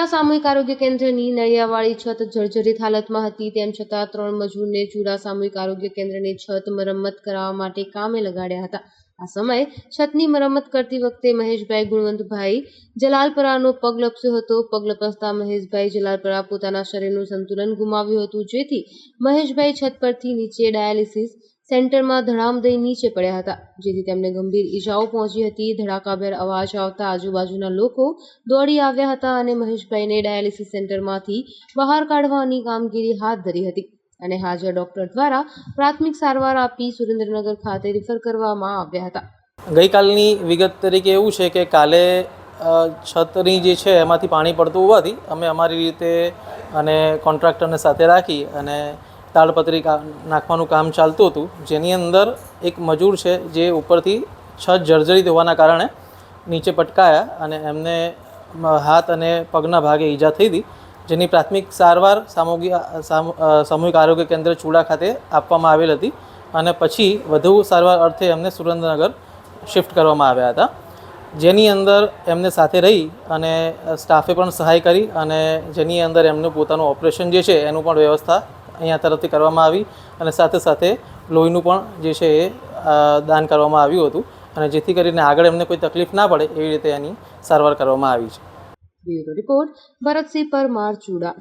ચુડા સામૂહિક આરોગ્ય કેન્દ્રની નળિયાવાળી છત જર્જરિત હાલતમાં હતી. તેમ છતાં ત્રણ મજૂરને ચુડા સામૂહિક આરોગ્ય કેન્દ્રની છત મરમ્મત કરાવવા માટે કામે લગાડ્યા હતા. આ સમયે છતની મરમ્મત કરતી વખતે મહેશભાઈ ગુણવંતભાઈ જલાલપરાનો પગ લપસ્યો હતો. પગ લપસતા મહેશભાઈ જલાલપરા પોતાના શરીરનું સંતુલન ગુમાવ્યું હતું. જેથી મહેશભાઈ છત પરથી નીચે ડાયાલિસિસ સેન્ટરમાં ધડામ દઈ નીચે પડ્યા હતા, જેથી તેમને ગંભીર ઈજાઓ પહોંચી હતી. ધડાકાભેર અવાજ આવતા આજુબાજુના લોકો દોડી આવ્યા હતા અને મહેશભાઈને ડાયાલિસિસ સેન્ટરમાંથી બહાર કાઢવાની કામગીરી હાથ ધરી હતી અને હાજર ડોક્ટર દ્વારા પ્રાથમિક સારવાર આપી સુરેન્દ્રનગર ખાતે રિફર કરવામાં આવ્યા હતા. ગઈકાલની વિગત તરીકે એવું છે કે કાલે છતની જે છે એમાંથી પાણી પડતું હોવાથી અમે અમારી રીતે અને કોન્ટ્રાક્ટરને સાથે રાખી અને તાડપત્રી નાખવાનું કામ ચાલતું હતું. જેની અંદર એક મજૂર છે જે ઉપરથી છત જર્જરિત હોવાના કારણે નીચે પટકાયા અને એમને હાથ અને પગના ભાગે ઈજા થઈ હતી જેની પ્રાથમિક સારવાર સામૂહિક સામૂ- સામૂહિક આરોગ્ય કેન્દ્ર ચૂડા ખાતે આપવામાં આવેલ હતી અને પછી વધુ સારવાર અર્થે એમને સુરેન્દ્રનગર શિફ્ટ કરવામાં આવ્યા હતા. જેની અંદર એમને સાથે રહી અને સ્ટાફે પણ સહાય કરી અને જેની અંદર એમનું પોતાનું ઓપરેશન જે છે એનું પણ વ્યવસ્થા અહીંયા તરફથી કરવામાં આવી અને સાથે સાથે લોહીનું પણ જે છે એ દાન કરવામાં આવ્યું હતું અને જેથી કરીને આગળ એમને કોઈ તકલીફ ના પડે એવી રીતે એની સારવાર કરવામાં આવી છે. રિપોર્ટ, ભરતસિંહ પરમાર, ચુડા.